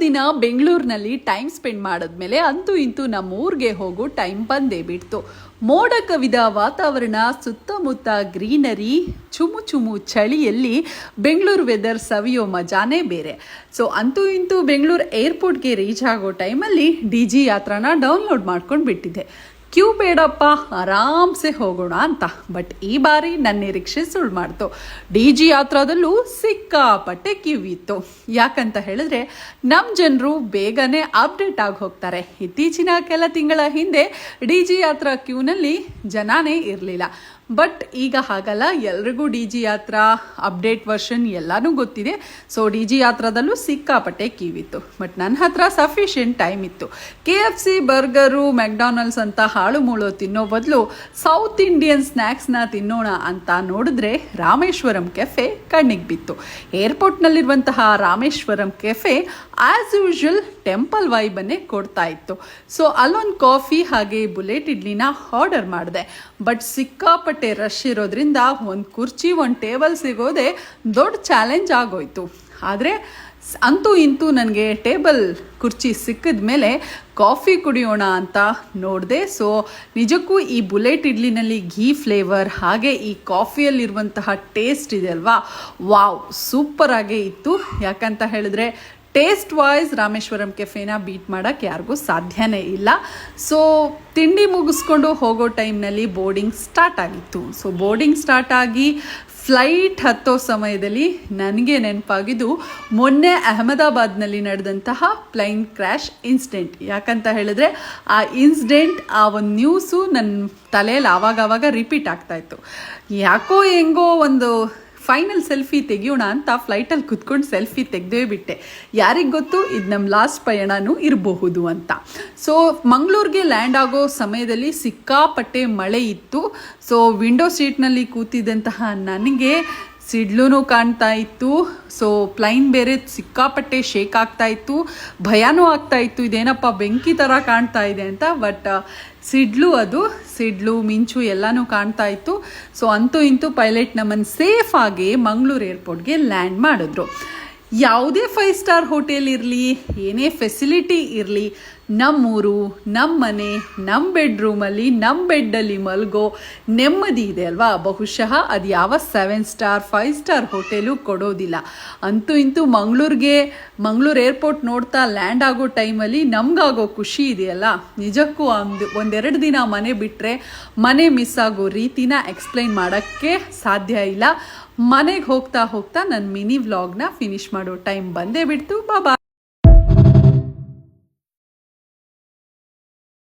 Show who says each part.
Speaker 1: ದಿನ ಬೆಂಗಳೂರಿನಲ್ಲಿ time spend ಮಾಡಿದ್ಮೇಲೆ ಅಂತೂ ಇಂತೂ ನಮ್ಮ ಊರಿಗೆ ಹೋಗೋ ಟೈಮ್ ಬಂದೇ ಬಿಡ್ತು. ಮೋಡ ಕವಿದ ವಾತಾವರಣ, ಸುತ್ತಮುತ್ತ ಗ್ರೀನರಿ, ಚುಮು ಚುಮು ಚಳಿಯಲ್ಲಿ ಬೆಂಗಳೂರು ವೆದರ್ ಸವಿಯೋ ಮಜಾನೇ ಬೇರೆ. ಸೊ ಅಂತೂ ಇಂತೂ ಬೆಂಗಳೂರು ಏರ್ಪೋರ್ಟ್ಗೆ ರೀಚ್ ಆಗೋ ಟೈಮಲ್ಲಿ ಡಿ ಜಿ ಯಾತ್ರಾನ ಡೌನ್ಲೋಡ್ ಮಾಡ್ಕೊಂಡು ಬಿಟ್ಟಿದ್ದೆ ಕ್ಯೂ ಬೇಡಪ್ಪ, ಆರಾಮ್ಸೆ ಹೋಗೋಣ ಅಂತ. ಬಟ್ ಈ ಬಾರಿ ನನ್ನ ನಿರೀಕ್ಷೆ ಸುಳ್ಳು ಮಾಡ್ತು. ಡಿ ಜಿ ಯಾತ್ರಾದಲ್ಲೂ ಸಿಕ್ಕಾಪಟ್ಟೆ ಕ್ಯೂ ಇತ್ತು. ಯಾಕಂತ ಹೇಳಿದ್ರೆ ನಮ್ಮ ಜನರು ಬೇಗನೆ ಅಪ್ಡೇಟ್ ಆಗಿ ಹೋಗ್ತಾರೆ. ಇತ್ತೀಚಿನ ಕೆಲ ತಿಂಗಳ ಹಿಂದೆ ಡಿ ಜಿ ಯಾತ್ರಾ ಕ್ಯೂನಲ್ಲಿ ಜನಾನೇ ಇರಲಿಲ್ಲ. ಬಟ್ ಈಗ ಹಾಗಲ್ಲ, ಎಲ್ರಿಗೂ D G Yatra update version ಎಲ್ಲನೂ ಗೊತ್ತಿದೆ. ಸೊ ಡಿ ಜಿ ಯಾತ್ರಾದಲ್ಲೂ ಸಿಕ್ಕಾಪಟ್ಟೆ ಕೀವಿತ್ತು. ಬಟ್ ನನ್ನ ಹತ್ರ ಸಫಿಷಿಯೆಂಟ್ ಟೈಮ್ ಇತ್ತು. K F C burger McDonald's ಅಂತ ಹಾಳು ಮೂಳು ತಿನ್ನೋ ಬದಲು ಸೌತ್ ಇಂಡಿಯನ್ ಸ್ನ್ಯಾಕ್ಸ್ನ ತಿನ್ನೋಣ ಅಂತ ನೋಡಿದ್ರೆ ರಾಮೇಶ್ವರಂ ಕೆಫೆ ಕಣ್ಣಿಗೆ ಬಿತ್ತು. ಏರ್ಪೋರ್ಟ್ನಲ್ಲಿರುವಂತಹ Rameshwaram Cafe as usual temple ವೈಬನ್ನೇ ಕೊಡ್ತಾ ಇತ್ತು. ಸೊ ಅಲ್ಲೊಂದು ಕಾಫಿ ಹಾಗೆ ಬುಲೆಟ್ ಇಡ್ಲಿನ ಆರ್ಡರ್ ಮಾಡಿದೆ. ಬಟ್ ಸಿಕ್ಕಾಪಟ್ಟೆ ರಶ್ ಇರೋದ್ರಿಂದ ಒಂದು ಕುರ್ಚಿ, ಒಂದು ಟೇಬಲ್ ಸಿಗೋದೆ ದೊಡ್ಡ ಚಾಲೆಂಜ್ ಆಗೋಯ್ತು. ಆದರೆ ಅಂತೂ ಇಂತೂ ನನಗೆ ಟೇಬಲ್ ಕುರ್ಚಿ ಸಿಕ್ಕಿದ ಮೇಲೆ ಕಾಫಿ ಕುಡಿಯೋಣ ಅಂತ ನೋಡಿದೆ ಸೊ ನಿಜಕ್ಕೂ ಈ ಬುಲೆಟ್ ಇಡ್ಲಿನಲ್ಲಿ ಘೀ ಫ್ಲೇವರ್ ಹಾಗೆ ಈ ಕಾಫಿಯಲ್ಲಿರುವಂತಹ ಟೇಸ್ಟ್ ಇದೆ ಅಲ್ವಾ? ವಾವ್ ಸೂಪರಾಗೇ ಇತ್ತು. ಯಾಕಂತ ಹೇಳಿದ್ರೆ ಟೇಸ್ಟ್ ವಾಯ್ಸ್ ರಾಮೇಶ್ವರಂ ಕೆಫೆನ ಬೀಟ್ ಮಾಡೋಕ್ಕೆ ಯಾರಿಗೂ ಸಾಧ್ಯನೇ ಇಲ್ಲ. ಸೊ ತಿಂಡಿ ಮುಗಿಸ್ಕೊಂಡು ಹೋಗೋ ಟೈಮ್ನಲ್ಲಿ ಬೋರ್ಡಿಂಗ್ ಸ್ಟಾರ್ಟ್ ಆಗಿತ್ತು. ಸೊ ಬೋರ್ಡಿಂಗ್ ಸ್ಟಾರ್ಟ್ ಆಗಿ ಫ್ಲೈಟ್ ಹತ್ತೋ ಸಮಯದಲ್ಲಿ ನನಗೆ ನೆನಪಾಗಿದ್ದು ಮೊನ್ನೆ ಅಹಮದಾಬಾದ್ನಲ್ಲಿ ನಡೆದಂತಹ ಪ್ಲೈನ್ ಕ್ರ್ಯಾಶ್ ಇನ್ಸಿಡೆಂಟ್ ಯಾಕಂತ ಹೇಳಿದ್ರೆ, ಆ ಇನ್ಸಿಡೆಂಟ್ ಆ ಒಂದು ನ್ಯೂಸು ನನ್ನ ತಲೆಯಲ್ಲಿ ಆವಾಗ ಆವಾಗ ರಿಪೀಟ್ ಆಗ್ತಾಯಿತ್ತು ಯಾಕೋ ಹೆಂಗೋ ಒಂದು ಫೈನಲ್ ಸೆಲ್ಫಿ ತೆಗಿಯೋಣ ಅಂತ ಫ್ಲೈಟಲ್ಲಿ ಕುತ್ಕೊಂಡು ಸೆಲ್ಫಿ ತೆಗೆದೇ ಬಿಟ್ಟೆ. ಯಾರಿಗೆ ಗೊತ್ತು? ಇದು ನಮ್ಮ ಲಾಸ್ಟ್ ಪಯಣನೂ ಇರಬಹುದು ಅಂತ. ಸೊ ಮಂಗಳೂರಿಗೆ ಲ್ಯಾಂಡ್ ಆಗೋ ಸಮಯದಲ್ಲಿ ಸಿಕ್ಕಾಪಟ್ಟೆ ಮಳೆ ಇತ್ತು. ಸೊ ವಿಂಡೋ ಸೀಟ್ನಲ್ಲಿ ಕೂತಿದ್ದಂತಹ ನನಗೆ ಸಿಡ್ಲೂ ಕಾಣ್ತಾ ಇತ್ತು. ಸೊ ಪ್ಲೈನ್ ಬೇರೆ ಸಿಕ್ಕಾಪಟ್ಟೆ ಶೇಕ್ ಆಗ್ತಾ ಇತ್ತು. ಭಯನೂ ಆಗ್ತಾ ಇತ್ತು. ಇದೇನಪ್ಪ ಬೆಂಕಿ ಥರ ಕಾಣ್ತಾ ಇದೆ ಅಂತ. ಬಟ್ ಸಿಡ್ಲು ಅದು. ಸಿಡ್ಲು, ಮಿಂಚು ಎಲ್ಲನೂ ಕಾಣ್ತಾ ಇತ್ತು. ಸೊ ಅಂತೂ ಇಂತೂ ಪೈಲಟ್ ನಮ್ಮನ್ನು ಸೇಫ್ ಆಗಿ ಮಂಗಳೂರು ಏರ್ಪೋರ್ಟ್ಗೆ ಲ್ಯಾಂಡ್ ಮಾಡಿದ್ರು. ಯಾವುದೇ ಫೈವ್ ಸ್ಟಾರ್ ಹೋಟೆಲ್ ಇರಲಿ, ಏನೇ ಫೆಸಿಲಿಟಿ ಇರಲಿ ನಮ್ಮೂರು ನಮ್ಮ ಮನೆ ನಮ್ಮ ಬೆಡ್ರೂಮಲ್ಲಿ ನಮ್ಮ ಬೆಡ್ಡಲ್ಲಿ ಮಲಗೋ ನೆಮ್ಮದಿ ಇದೆ ಅಲ್ವಾ? ಬಹುಶಃ ಅದು ಯಾವ seven star five star hotel ಕೊಡೋದಿಲ್ಲ. ಅಂತೂ ಇಂತೂ ಮಂಗಳೂರಿಗೆ, ಮಂಗಳೂರು ಏರ್ಪೋರ್ಟ್ ನೋಡ್ತಾ ಲ್ಯಾಂಡ್ ಆಗೋ ಟೈಮಲ್ಲಿ ನಮಗಾಗೋ ಖುಷಿ ಇದೆಯಲ್ಲ? ನಿಜಕ್ಕೂ ಒಂದು ಒಂದೆರಡು ದಿನ ಮನೆ ಬಿಟ್ಟರೆ ಮನೆ ಮಿಸ್ ಆಗೋ ರೀತಿನ ಎಕ್ಸ್ಪ್ಲೈನ್ ಮಾಡೋಕ್ಕೆ ಸಾಧ್ಯ ಇಲ್ಲ. ಮನೆಗೆ ಹೋಗ್ತಾ ಹೋಗ್ತಾ ನನ್ನ ಮಿನಿ ವ್ಲಾಗ್ನ ಫಿನಿಶ್ ಮಾಡೋ ಟೈಮ್ ಬಂದೇ ಬಿಡ್ತು. ಬಾಬಾ